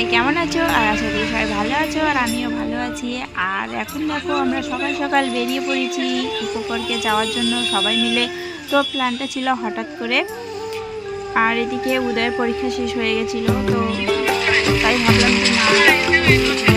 সবাই কেমন আছো? আর আশা করি সবাই ভালো আছো, আর আমিও ভালো আছি। আর এখন দেখো আমরা সকাল সকাল বেরিয়ে পড়েছি উপকরকে যাওয়ার জন্য সবাই মিলে। তো প্ল্যানটা ছিল হঠাৎ করে। আর এদিকে উদয়ের পরীক্ষা শেষ হয়ে গেছিল, তো তাই ভাবলাম যে না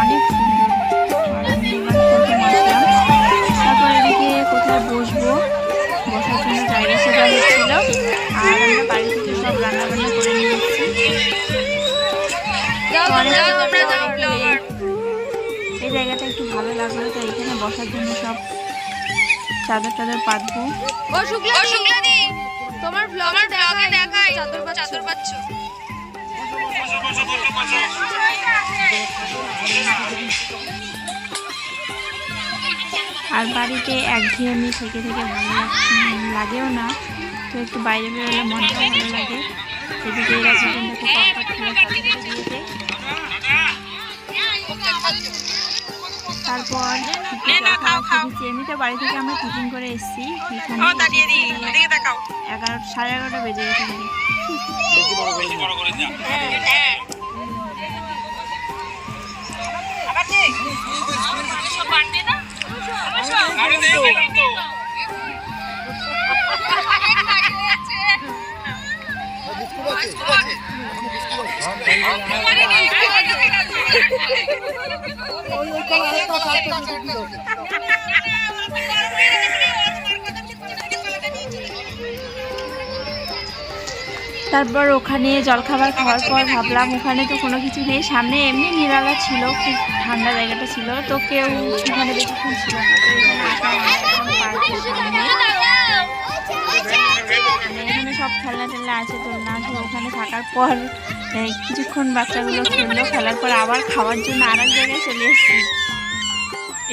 অনেক সুন্দর তারপর এদিকে কোথায় বসবো? বসার জন্য জায়গা সেটা হচ্ছিল। আর আমরা বাড়ি থেকে সব রান্না বান্না করে নিয়ে এই জায়গাটা একটু ভালো লাগল তাই এখানে বসার জন্য সব চাদর টাদর পাতবো। ও শুক্লা তোমার ব্লগে দেখাই দেখাই চাদর পাচ্ছ। চাদর পাচ্ছ আর বাড়িতে একঘেয়েমি থেকে থেকে ভালো লাগেও না। তো একটু বাইরে বেরোলে মনটা ভালো লাগে। এদিকে এরা দুজনটাকে কপাট করে চালু করে দিয়েছে তারপর একটু চা খাওয়া এমনিতে বাড়ি থেকে আমরা টিফিন করে এসেছি। এগারো সাড়ে এগারোটা বেজে গেছে। ঘড়ি। তারপর ওখানে জলখাবার খাওয়ার পর ভাবলাম, ওখানে তো কোনো কিছু নেই। সামনে এমনি নিরালা ছিল, খুব ঠান্ডা জায়গাটা ছিল। তো কেউ ওখানে বেশিক্ষণ ছিল না। খেলনা টেলনা আছে দোলনা আছে ওখানে থাকার পর কিছুক্ষণ বাচ্চাগুলো খেললো খেলার পর আবার খাওয়ার জন্য আর এক জায়গায় চলে এসেছি।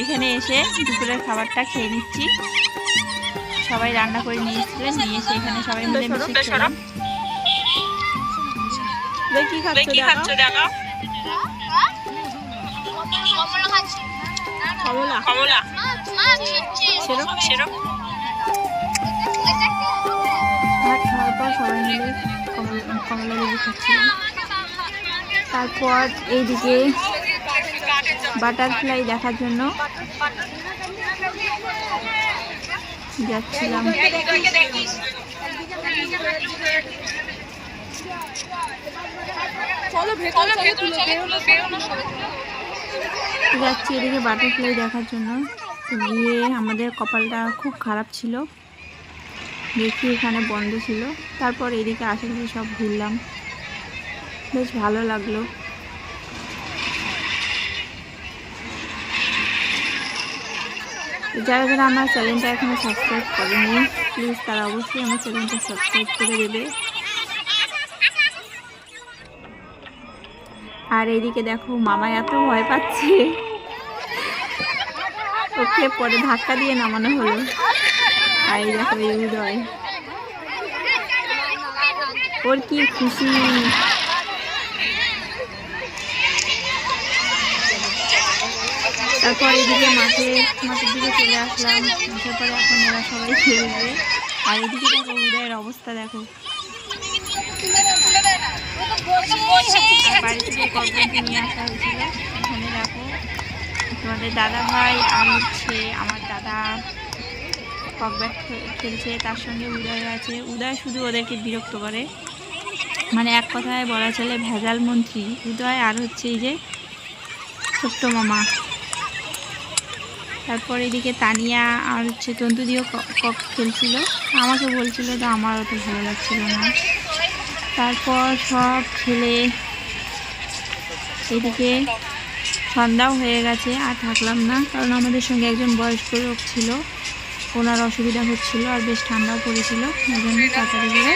এখানে এসে দুপুরের খাবারটা খেয়ে নিচ্ছি। সবাই রান্না করে নিয়ে এসেছিলেন নিয়ে এসে এখানে সবাই মিলে মিশে খেলাম। কমলা। কমলা। সেরকম সেরকম সবাই মিলে কমলা লেবু খাচ্ছিলাম। তারপর এইদিকে বাটারফ্লাই দেখার জন্য যাচ্ছিলাম। যাচ্ছি এদিকে বাটারফ্লাই দেখার জন্য। গিয়ে আমাদের কপালটা খুব খারাপ ছিল। দেখি এখানে বন্ধ ছিল। তারপর এদিকে আশেপাশে সব ঘুরলাম। বেশ ভালো লাগল। যারা যারা আমার চ্যানেলটা এখনও সাবস্ক্রাইব করেনি প্লিজ তারা অবশ্যই আমার চ্যানেলটা সাবস্ক্রাইব করে দেবে। আর এইদিকে দেখো মামা এত ভয় পাচ্ছে। ওকে পরে ধাক্কা দিয়ে নামানো হলো। আর দেখো, এই উদয় ওর কি খুশি। তারপর এদিকে মাঠে, মাঠের দিকে চলে আসলাম। আসার পরে এখন এরা সবাই খেলবে। আর এদিকে দেখো, উদয়ের অবস্থা দেখো। বাড়ি থেকে কর্পোরেটে নিয়ে আসা হয়েছিল। এখানে দেখো, তোমাদের দাদা ভাই আমি হচ্ছে আমার দাদা। ককব্যাট খেলছে, তার সঙ্গে উদয় আছে। উদয় শুধু ওদেরকে বিরক্ত করে। মানে এক কথায় বলা চলে ভেজাল মন্ত্রী। উদয় আর হচ্ছে এই যে ছোট্ট মামা। তারপর এদিকে তানিয়া আর হচ্ছে তন্তু দিয়েও কক খেলছিল। আমাকে বলছিল তো আমার অত ভালো লাগছিল না। তারপর সব খেলে এদিকে সন্ধ্যাও হয়ে গেছে, আর থাকলাম না। কারণ আমাদের সঙ্গে একজন বয়স্ক লোক ছিল। ওনার অসুবিধা হচ্ছিল আর বেশ ঠান্ডাও পড়েছিল ওই জন্য তাড়াতাড়ি করে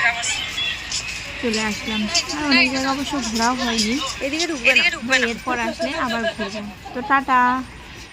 চলে আসলাম। আর অনেক জায়গায় অবশ্য ঘোরাও হয়নি। এদিকে এরপর আসলে আবার ঘুরবো। তো টাটা।